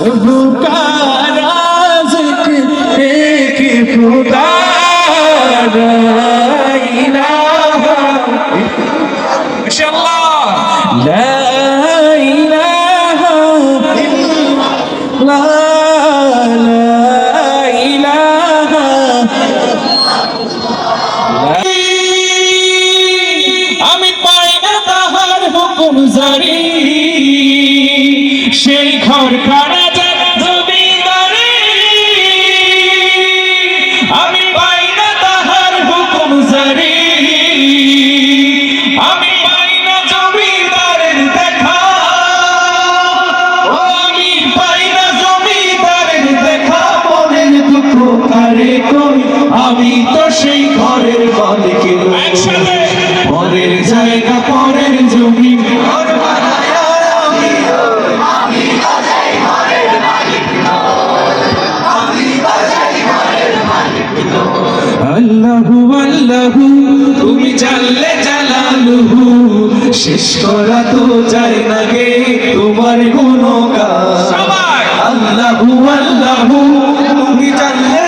सबका राज़िक एक खुदा ला इलाहा माशाअल्लाह ला इलाहा ला ला इलाहा আমি পাই না তাহার হুকুম জারি জানলে জালালুহু শেষ করা তো যায় না গে তোমার গুণগান। আল্লাহু আল্লাহু তুমি জানলে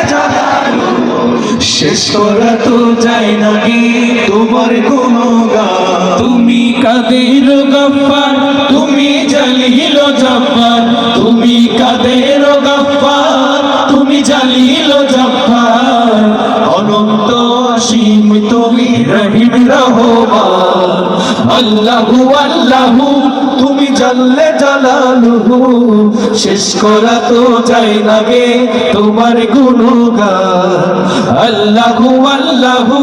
শেষ করা তো যায় না গে তোমার গুণগান। তুমি কাদের গফফার তুমি জালিল জব্বার তুমি কাদের আল্লাহু আল্লাহু, তুমি জানলে জালালুহু। শেষ করা তো যায় না গে তোমার গুণগান। আল্লাহু আল্লাহু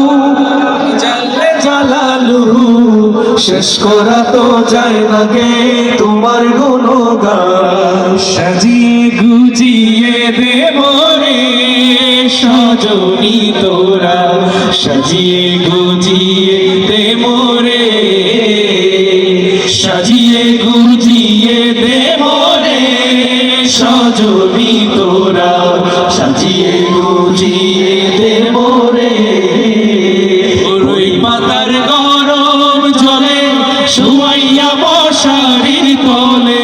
জানলে জালালুহু। শেষ করা তো যায় না গে তোমার গুণগান। সাজিয়ে গুজিয়ে দেব রে সজনি তোরা। সাজিয়ে সাজিয়ে গুজিয়ে দেব রে সজনি তোরা সাজিয়ে গুজিয়ে দেব রে ওই পাতার গরম জলে শুয়াইয়া বসারির তলে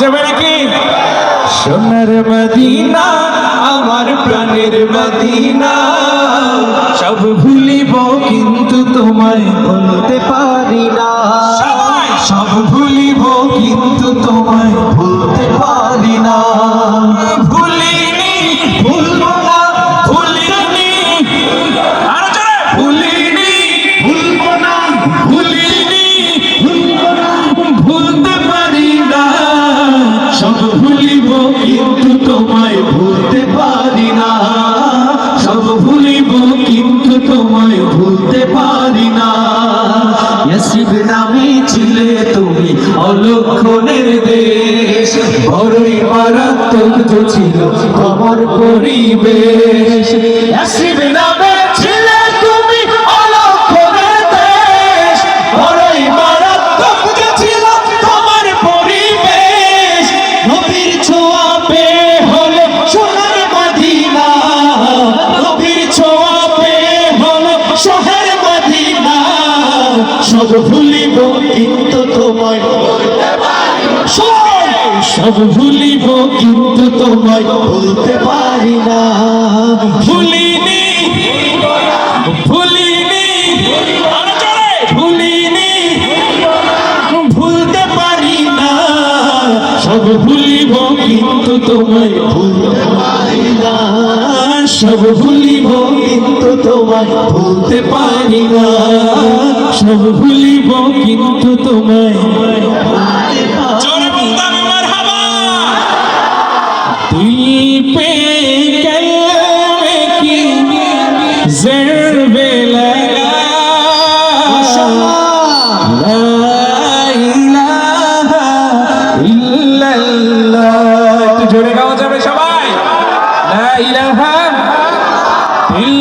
যাবে নাকি? সোনার মদিনা আমার প্রাণের মদিনা। সব ভুলিব কিন্তু তোমায় বলতে পারি না। সব ভুলিব কিন্তু তোমায় ভুলতে পারি না। ভুলিনি অলক্ষণের দেশ বড়ই মারাত্মক তো ছিল তোমার পরিবেশ। ইয়াসিব নামে ছিলে তুমি সব ভুলিব কিন্তু তোমায় ভুলতে পারি না। ভুলিনি ভুলিনি ভুলিনি, ভুলতে পারি না। সব ভুলিব কিন্তু তোমায় ভুলতে পারি না। সব ভুলিব কিন্তু তোমায় ভুলতে পারি না। সব ভুলিব কিন্তু তোমায় কিসের বেলা। জোরে গাওয়া যাবে সবাই। ইলাহা ইল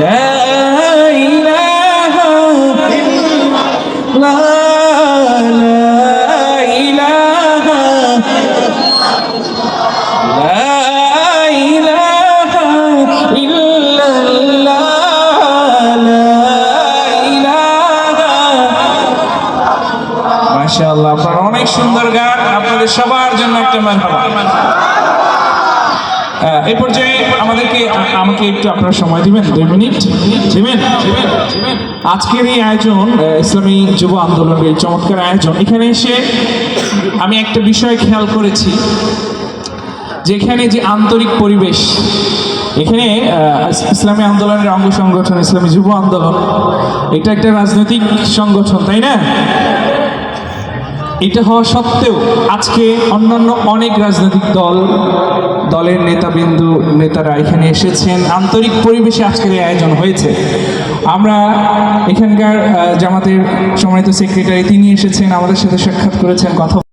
لا আপনাদের সবার জন্য একটা মারহাবা আহ, এই পর্যায়ে আমাদেরকে আমাকে একটু আপনারা সময় দিবেন দুই মিনিট। দিবেন? আজকের এই আয়োজন ইসলামী যুব আন্দোলনের এই চমৎকার আয়োজন। এখানে এসে আমি একটা বিষয় খেয়াল করেছি যেখানে যে আন্তরিক পরিবেশ এখানে ইসলামী আন্দোলনের অঙ্গ সংগঠন ইসলামী যুব আন্দোলন এটা একটা রাজনৈতিক সংগঠন তাই না? এটা হওয়া সত্ত্বেও আজকে অন্যান্য অনেক রাজনৈতিক দল, দলের নেতাবিন্দু, নেতারা এখানে এসেছেন। আন্তরিক পরিবেশে আজকের এই আয়োজন হয়েছে। আমরা এখানকার জামাতের সম্মানিত সেক্রেটারি তিনি এসেছেন, আমাদের সাথে সাক্ষাৎ করেছেন, কথা